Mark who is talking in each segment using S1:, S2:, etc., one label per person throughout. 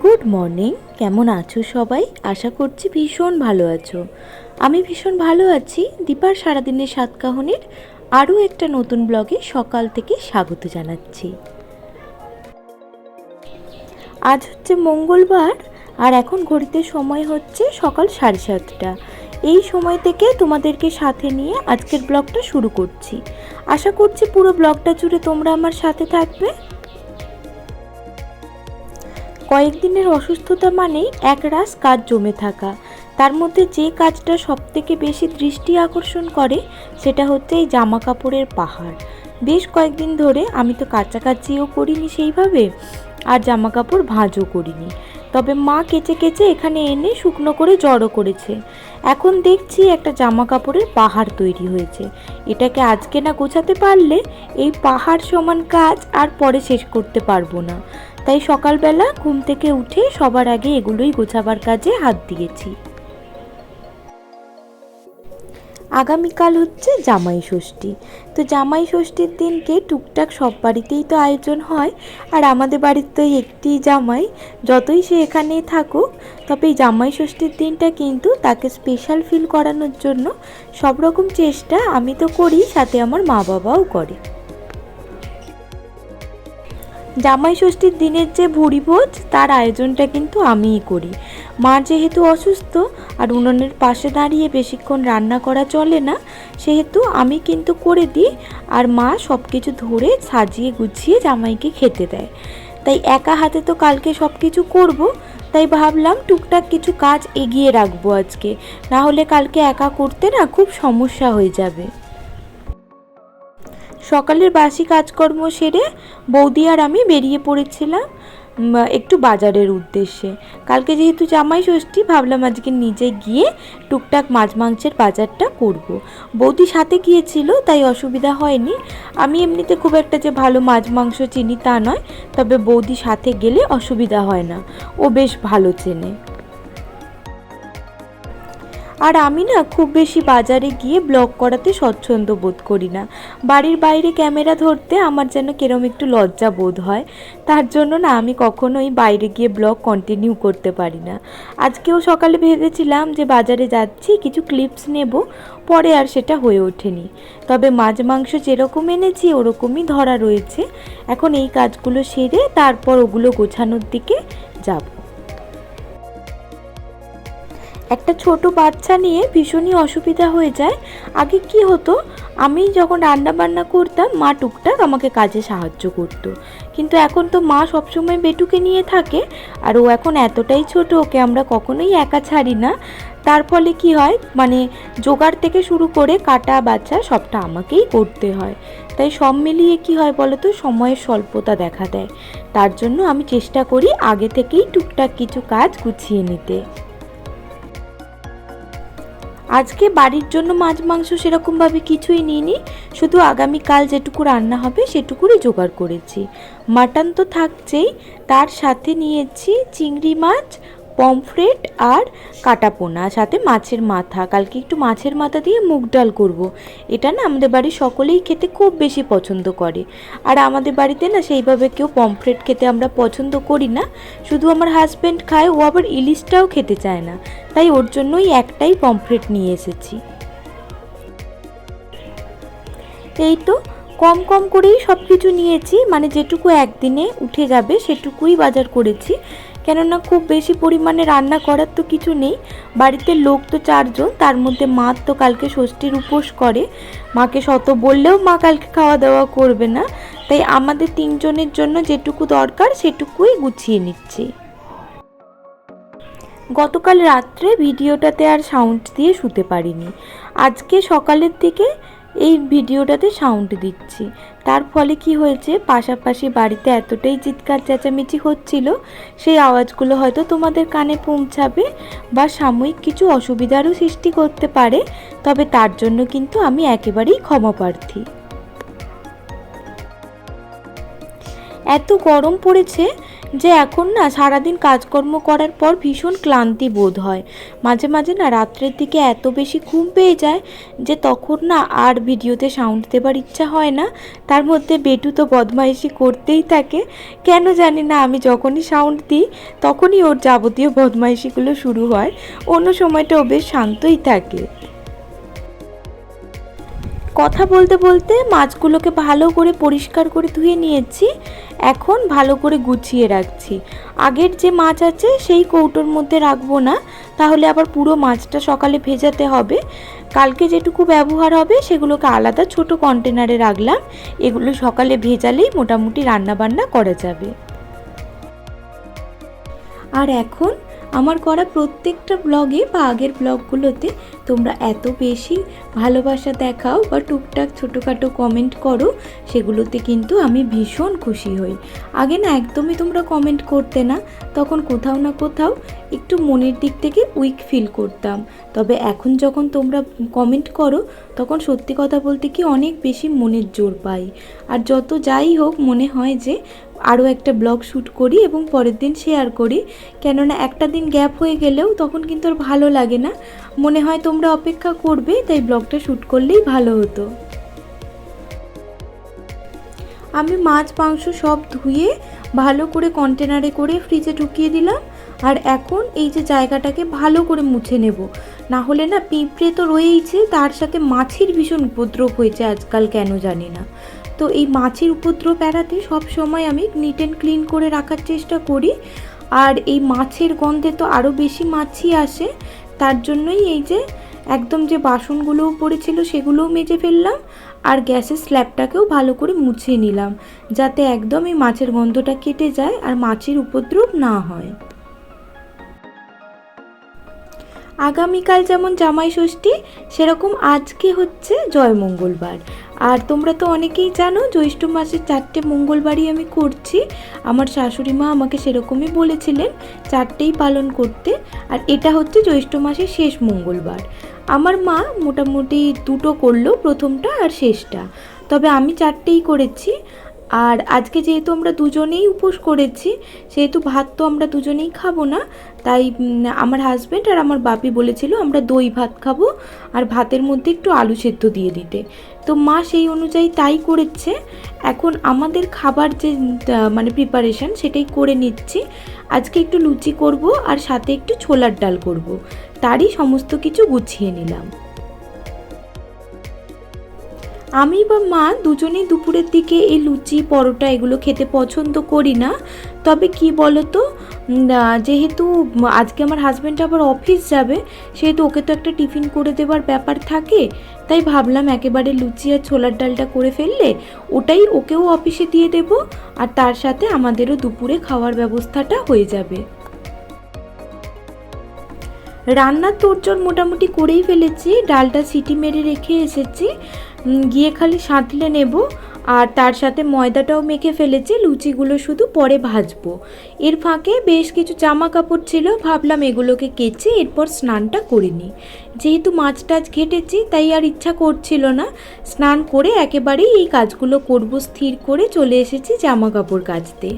S1: Good morning কেমন আছো সবাই? আশা করছি ভীষণ ভালো আছো। আমি ভীষণ ভালো আছি। দীপার সারাদিনের সাতকাহনের আরও একটা নতুন ব্লগে সকাল থেকে স্বাগত জানাচ্ছি। আজ হচ্ছে মঙ্গলবার আর এখন ঘড়িতে সময় হচ্ছে সকাল সাড়ে সাতটা। এই সময় থেকে তোমাদেরকে সাথে নিয়ে আজকের ব্লগটা শুরু করছি। আশা করছি পুরো ব্লগটা জুড়ে তোমরা আমার সাথে থাকবে। কয়েকদিনের অসুস্থতা মানেই একরাশ কাজ জমে থাকা। তার মধ্যে যে কাজটা সবথেকে বেশি দৃষ্টি আকর্ষণ করে সেটা হচ্ছে এই জামা কাপড়ের পাহাড়। বেশ কয়েকদিন ধরে আমি তো কাচাকাচিও করিনি সেইভাবে আর জামা কাপড় ভাঁজও করিনি। তবে মা কেচে কেচে এখানে এনে শুকনো করে জড়ো করেছে। এখন দেখছি একটা জামা কাপড়ের পাহাড় তৈরি হয়েছে। এটাকে আজকে না গোছাতে পারলে এই পাহাড় সমান কাজ আর পরে শেষ করতে পারব না। তাই সকালবেলা ঘুম থেকে উঠে সবার আগে এগুলোই গোছাবার কাজে হাত দিয়েছি। আগামীকাল হচ্ছে জামাই ষষ্ঠী। তো জামাই ষষ্ঠীর দিনকে টুকটাক সব বাড়িতেই তো আয়োজন হয়, আর আমাদের বাড়ির তো একটি জামাই। যতই সে এখানে থাকুক, তবে এই জামাই ষষ্ঠীর দিনটা কিন্তু তাকে স্পেশাল ফিল করানোর জন্য সব রকম চেষ্টা আমি তো করি, সাথে আমার মা বাবাও করে। জামাই ষষ্ঠীর দিনের যে ভুড়ি ভোজ, তার আয়োজনটা কিন্তু আমিই করি। মা যেহেতু অসুস্থ আর উনুনের পাশে দাঁড়িয়ে বেশিক্ষণ রান্না করা চলে না, সেহেতু আমি কিন্তু করে দিই আর মা সব কিছু ধরে সাজিয়ে গুছিয়ে জামাইকে খেতে দেয়। তাই একা হাতে তো কালকে সব কিছু করব, তাই ভাবলাম টুকটাক কিছু কাজ এগিয়ে রাখব আজকে। না হলে কালকে একা করতে না খুব সমস্যা হয়ে যাবে। সকালের বাসি কাজকর্ম সেরে বৌদি আর আমি বেরিয়ে পড়েছিলাম একটু বাজারের উদ্দেশ্যে। কালকে যেহেতু জামাই ষষ্ঠী, ভাবলাম আজকে নিজে গিয়ে টুকটাক মাছ মাংসের বাজারটা করব। বৌদি সাথে গিয়েছিল, তাই অসুবিধা হয়নি। আমি এমনিতে খুব একটা যে ভালো মাছ মাংস চিনি তা নয়, তবে বৌদি সাথে গেলে অসুবিধা হয় না। ও বেশ ভালো চেনে। আর আমি না খুব বেশি বাজারে গিয়ে ব্লগ করাতে স্বচ্ছন্দ বোধ করি না। বাড়ির বাইরে ক্যামেরা ধরতে আমার যেন কেরম একটু লজ্জা বোধ হয়। তার জন্য না আমি কখনোই বাইরে গিয়ে ব্লগ কন্টিনিউ করতে পারি না। আজকেও সকালে ভেবেছিলাম যে বাজারে যাচ্ছি, কিছু ক্লিপস নেব, পরে আর সেটা হয়ে ওঠেনি। তবে মাছ, মাংস যেরকম এনেছি, ওরকমই ধরা রয়েছে। এখন এই কাজগুলো সেরে তারপর ওগুলো গোছানোর দিকে যাব। একটা ছোট বাচ্চা নিয়ে ভীষণই অসুবিধা হয়ে যায়। আগে কি হতো? আমি যখন রান্না বান্না করতাম, মা টুকটাক আমাকে কাজে সাহায্য করতো। কিন্তু এখন তো মা সবসময় বেটুকে নিয়ে থাকে, আর ও এখন এতটাই ছোট, ওকে আমরা কখনোই একা ছাড়ি না। তার ফলে কি হয়? মানে জোগাড় থেকে শুরু করে কাটা বাচ্চা সবটা আমাকেই করতে হয়। তাই সব মিলিয়ে কি হয় বলো তো সময়ের স্বল্পতা দেখা দেয়। তার জন্য আমি চেষ্টা করি আগে থেকেই টুকটাক কিছু কাজ গুছিয়ে নিতে। আজকে বাড়ির জন্য মাছ, মাংস সেরকমভাবে কিছুই নিইনি। শুধু আগামীকাল যেটুকু রান্না হবে সেটুকুরই জোগাড় করেছি। মাটন তো থাকছেই, তার সাথে নিয়েছি চিংড়ি মাছ পমফ্রেট আর কাটাপোনা সাথে মাছের মাথা। কালকে একটু মাছের মাথা দিয়ে মুগ ডাল করব। এটা না আমাদের বাড়ির সকলেই খেতে খুব বেশি পছন্দ করে। আর আমাদের বাড়িতে না সেইভাবে কেউ পমফ্রেট খেতে আমরা পছন্দ করি না। শুধু আমার হাজব্যান্ড খায়, ও আবার ইলিশটাও খেতে চায় না। তাই ওর জন্যই একটাই পমফ্রেট নিয়ে এসেছি। এই তো কম কম করেই সব কিছু নিয়েছি। মানে যেটুকু একদিনে উঠে যাবে, সেটুকুই বাজার করেছি। কেননা খুব বেশি পরিমাণে রান্না করার তো কিছু নেই। বাড়িতে লোক তো চারজন, তার মধ্যে মা তো কালকে ষষ্ঠীর উপোস করে। মাকে শত বললেও মা কালকে খাওয়া দাওয়া করবে না। তাই আমাদের তিনজনের জন্য যেটুকু দরকার সেটুকুই গুছিয়ে নিচ্ছি। গতকাল রাত্রে ভিডিওটাতে আর সাউন্ড দিয়ে শুতে পারিনি। আজকে সকালের দিকে এই ভিডিওটাতে সাউন্ড দিচ্ছি। তার ফলে কি হয়েছে? পাশাপাশি বাড়িতে এতটাই চিৎকার, চেঁচামেচি হচ্ছিল, সেই আওয়াজগুলো হয়তো তোমাদের কানে পৌঁছাবে বা সাময়িক কিছু অসুবিধারও সৃষ্টি করতে পারে, তবে তার জন্য কিন্তু আমি একেবারেই ক্ষমাপ্রার্থী। এত গরম পড়েছে যে এখন না সারাদিন কাজকর্ম করার পর ভীষণ ক্লান্তি বোধ হয়। মাঝে মাঝে না রাত্রের দিকে এত বেশি ঘুম পেয়ে যায় যে তখন না আর ভিডিওতে সাউন্ড দেবার ইচ্ছা হয় না। তার মধ্যে বেটু তো বদমাইশি করতেই থাকে। কেন জানি না আমি যখনই সাউন্ড দিই, তখনই ওর যাবতীয় বদমাইশিগুলো শুরু হয়। অন্য সময়টা ও বেশ শান্তই থাকে। কথা বলতে বলতে মাছগুলোকে ভালো করে পরিষ্কার করে ধুয়ে নিয়েছি। এখন ভালো করে গুছিয়ে রাখছি। আগের যে মাছ আছে, সেই কৌটোর মধ্যে রাখব না। তাহলে আবার পুরো মাছটা সকালে ভেজাতে হবে। কালকে যেটুকু ব্যবহার হবে, সেগুলোকে আলাদা ছোট কন্টেনারে রাখলাম। এগুলো সকালে ভেজালেই মোটামুটি রান্নাবান্না করা যাবে। আর এখন আমার করা প্রত্যেকটা ব্লগে বা আগের ব্লগগুলোতে তোমরা এত বেশি ভালোবাসা দেখাও বা টুকটাক ছোটোখাটো কমেন্ট করো, সেগুলোতে কিন্তু আমি ভীষণ খুশি হই। আগে না একদমই তোমরা কমেন্ট করতে না, তখন কোথাও না কোথাও একটু মনের দিক থেকে উইক ফিল করতাম। তবে এখন যখন তোমরা কমেন্ট করো, তখন সত্যি কথা বলতে কি অনেক বেশি মনের জোর পাই। আর যত যাই হোক, মনে হয় যে আরও একটা ব্লগ শ্যুট করি এবং পরের দিন শেয়ার করি। কেননা একটা দিন গ্যাপ হয়ে গেলেও তখন কিন্তু আর ভালো লাগে না। মনে হয় তোমরা অপেক্ষা করবে, তাই ব্লগটা শ্যুট করলেই ভালো হতো। আমি মাছ, মাংস সব ধুয়ে ভালো করে কন্টেনারে করে ফ্রিজে ঢুকিয়ে দিলাম। আর এখন এই যে জায়গাটাকে ভালো করে মুছে নেব। না হলে না পিঁপড়ে তো রয়েইছে, তার সাথে মাছির ভীষণ উপদ্রব হয়েছে আজকাল, কেন জানি না। তো এই মাছির উপদ্রব এড়াতে সব সময় আমি নিট অ্যান্ড ক্লিন করে রাখার চেষ্টা করি। আর এই মাছের গন্ধে তো আরও বেশি মাছি আসে, তার জন্যই এই যে একদম যে বাসনগুলোও পড়েছিল সেগুলোও মেজে ফেললাম আর গ্যাসের স্ল্যাবটাকেও ভালো করে মুছিয়ে নিলাম, যাতে একদম এই মাছের গন্ধটা কেটে যায় আর মাছের উপদ্রব না হয়। আগামীকাল যেমন জামাই ষষ্ঠী সেরকম আজকে হচ্ছে জয় মঙ্গলবার আর তোমরা তো অনেকেই জানো জ্যৈষ্ঠ মাসের চারটে মঙ্গলবারই আমি করছি। আমার শাশুড়ি মা আমাকে সেরকমই বলেছিলেন চারটেই পালন করতে। আর এটা হচ্ছে জ্যৈষ্ঠ মাসের শেষ মঙ্গলবার। আমার মা মোটামুটি দুটো করল প্রথমটা আর শেষটা। তবে আমি চারটেই করেছি। আর আজকে যেহেতু আমরা দুজনেই উপোস করেছি, সেহেতু ভাত তো আমরা দুজনেই খাব না, তাই আমার হাজব্যান্ড আর আমার বাপি বলেছিল আমরা দই ভাত খাব আর ভাতের মধ্যে একটু আলু সেদ্ধ দিয়ে দিতে। তো মা সেই অনুযায়ী তাই করেছে। এখন আমাদের খাবার যে মানে প্রিপারেশন সেটাই করে নিচ্ছি। আজকে একটু লুচি করব আর সাথে একটু ছোলার ডাল করব। তারই সমস্ত কিছু গুছিয়ে নিলাম। আমি বা মা দুজনেই দুপুরের দিকে এই লুচি, পরোটা এগুলো খেতে পছন্দ করি না। তবে কি বলতো? যেহেতু আজকে আমার হাজব্যান্ড আবার অফিস যাবে, সেহেতু ওকে তো একটা টিফিন করে দেওয়ার ব্যাপার থাকে, তাই ভাবলাম একেবারে লুচি আর ছোলার ডালটা করে ফেললে ওটাই ওকেও অফিসে দিয়ে দেব, আর তার সাথে আমাদেরও দুপুরে খাওয়ার ব্যবস্থাটা হয়ে যাবে। রান্নার তোরজোর মোটামুটি করেই ফেলেছি, ডালটা সিটি মেরে রেখে এসেছি। গিয়ে খালি সাঁতলে নেব, আর তার সাথে ময়দাটাও মেখে ফেলেছি, লুচিগুলো শুধু পরে ভাজবো। এর ফাঁকে বেশ কিছু জামা কাপড় ছিল, ভাবলাম এগুলোকে কেচে এরপর স্নানটা করে নিই। যেহেতু মাছ টাছ ঘেটেছি, তাই আর ইচ্ছা করছিল না। স্নান করে একেবারেই এই কাজগুলো করব, স্থির করে চলে এসেছি জামা কাপড় কাচতে।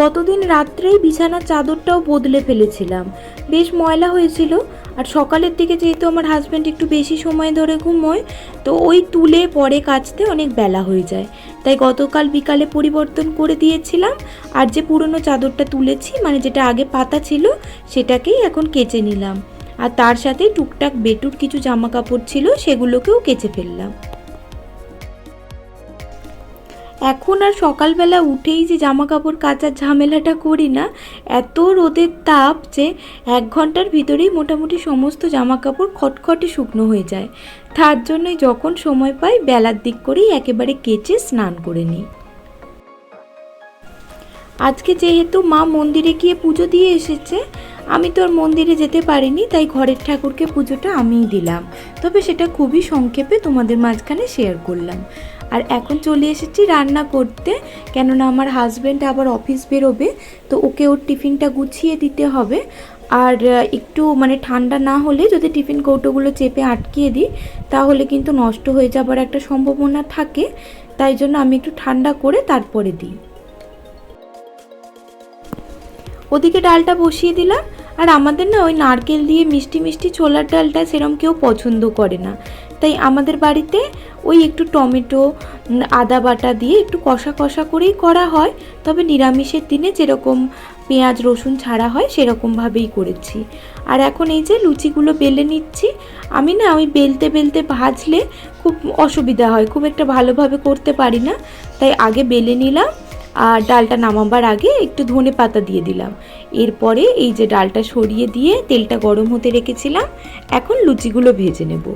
S1: গতদিন রাত্রেই বিছানার চাদরটাও বদলে ফেলেছিলাম। বেশ ময়লা হয়েছিল আর সকালের দিকে যেহেতু আমার হাজব্যান্ড একটু বেশি সময় ধরে ঘুমোয়, তো ওই তুলে পরে কাচতে অনেক বেলা হয়ে যায়। তাই গতকাল বিকালে পরিবর্তন করে দিয়েছিলাম আর যে পুরনো চাদরটা তুলেছি মানে যেটা আগে পাতা ছিল, সেটাকেই এখন কেচে নিলাম। আর তার সাথে টুকটাক বেটুর কিছু জামা কাপড় ছিল, সেগুলোকেও কেচে ফেললাম। এখন আর সকালবেলা উঠেই যে জামা কাপড় কাচার ঝামেলাটা করি না, এত রোদের তাপ যে এক ঘণ্টার ভিতরেই মোটামুটি সমস্ত জামা কাপড় খটখটে শুকনো হয়ে যায়। তার জন্যই যখন সময় পাই বেলার দিক করেই একেবারে কেচে স্নান করে নিই। আজকে যেহেতু মা মন্দিরে গিয়ে পুজো দিয়ে এসেছে, আমি তো আর মন্দিরে যেতে পারিনি, তাই ঘরের ঠাকুরকে পুজোটা আমিই দিলাম। তবে সেটা খুবই সংক্ষেপে তোমাদের মাঝখানে শেয়ার করলাম। আর এখন চলে এসেছি রান্না করতে, কেননা আমার হাজব্যান্ড আবার অফিস বেরোবে, তো ওকে ওর টিফিনটা গুছিয়ে দিতে হবে। আর একটু মানে ঠান্ডা না হলে যদি টিফিন কৌটোগুলো চেপে আটকিয়ে দিই, তাহলে কিন্তু নষ্ট হয়ে যাবার একটা সম্ভাবনা থাকে। তাই জন্য আমি একটু ঠান্ডা করে তারপরে দিই। ওদিকে ডালটা বসিয়ে দিলাম, আর আমাদের না ওই নারকেল দিয়ে মিষ্টি মিষ্টি ছোলার ডালটা সেরম কেউ পছন্দ করে না। তাই আমাদের বাড়িতে ওই একটু টমেটো আদা বাটা দিয়ে একটু কষা কষা করেই করা হয়। তবে নিরামিষের দিনে যেরকম পেঁয়াজ, রসুন ছাড়া হয়, সেরকমভাবেই করেছি। আর এখন এই যে লুচিগুলো বেলে নিচ্ছি, আমি না ওই বেলতে বেলতে ভাজলে খুব অসুবিধা হয়, খুব একটা ভালোভাবে করতে পারি না। তাই আগে বেলে নিলাম, আর ডালটা নামাবার আগে একটু ধনে পাতা দিয়ে দিলাম। এরপরে এই যে ডালটা সরিয়ে দিয়ে তেলটা গরম হতে রেখেছিলাম, এখন লুচিগুলো ভেজে নেব।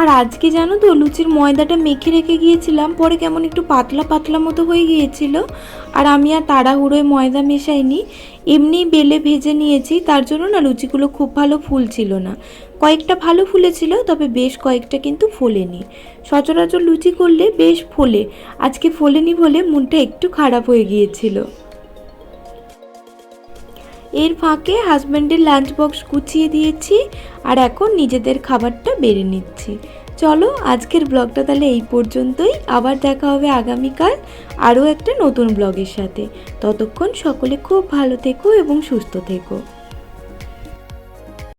S1: আর আজকে জানো তো লুচির ময়দাটা মেখে রেখে গিয়েছিলাম, পরে কেমন একটু পাতলা পাতলা মতো হয়ে গিয়েছিল। আর আমি আর তাড়াহুড়োয় ময়দা মেশাইনি, এমনি বেলে ভেজে নিয়েছি, তার জন্য না লুচিগুলো খুব ভালো ফুলছিল না। কয়েকটা ভালো ফুলেছিল, তবে বেশ কয়েকটা কিন্তু ফোলেনি। সচরাচর লুচি করলে বেশ ফোলে, আজকে ফোলেনি বলে মনটা একটু খারাপ হয়ে গিয়েছিল। এর ফাঁকে হাজব্যান্ডের লাঞ্চ বক্স গুছিয়ে দিয়েছি আর এখন নিজেদের খাবারটা বেড়ে নিচ্ছি। চলো আজকের ব্লগটা তাহলে এই পর্যন্তই। আবার দেখা হবে আগামীকাল আরও একটা নতুন ব্লগের সাথে। ততক্ষণ সকলে খুব ভালো থেকো এবং সুস্থ থেকো।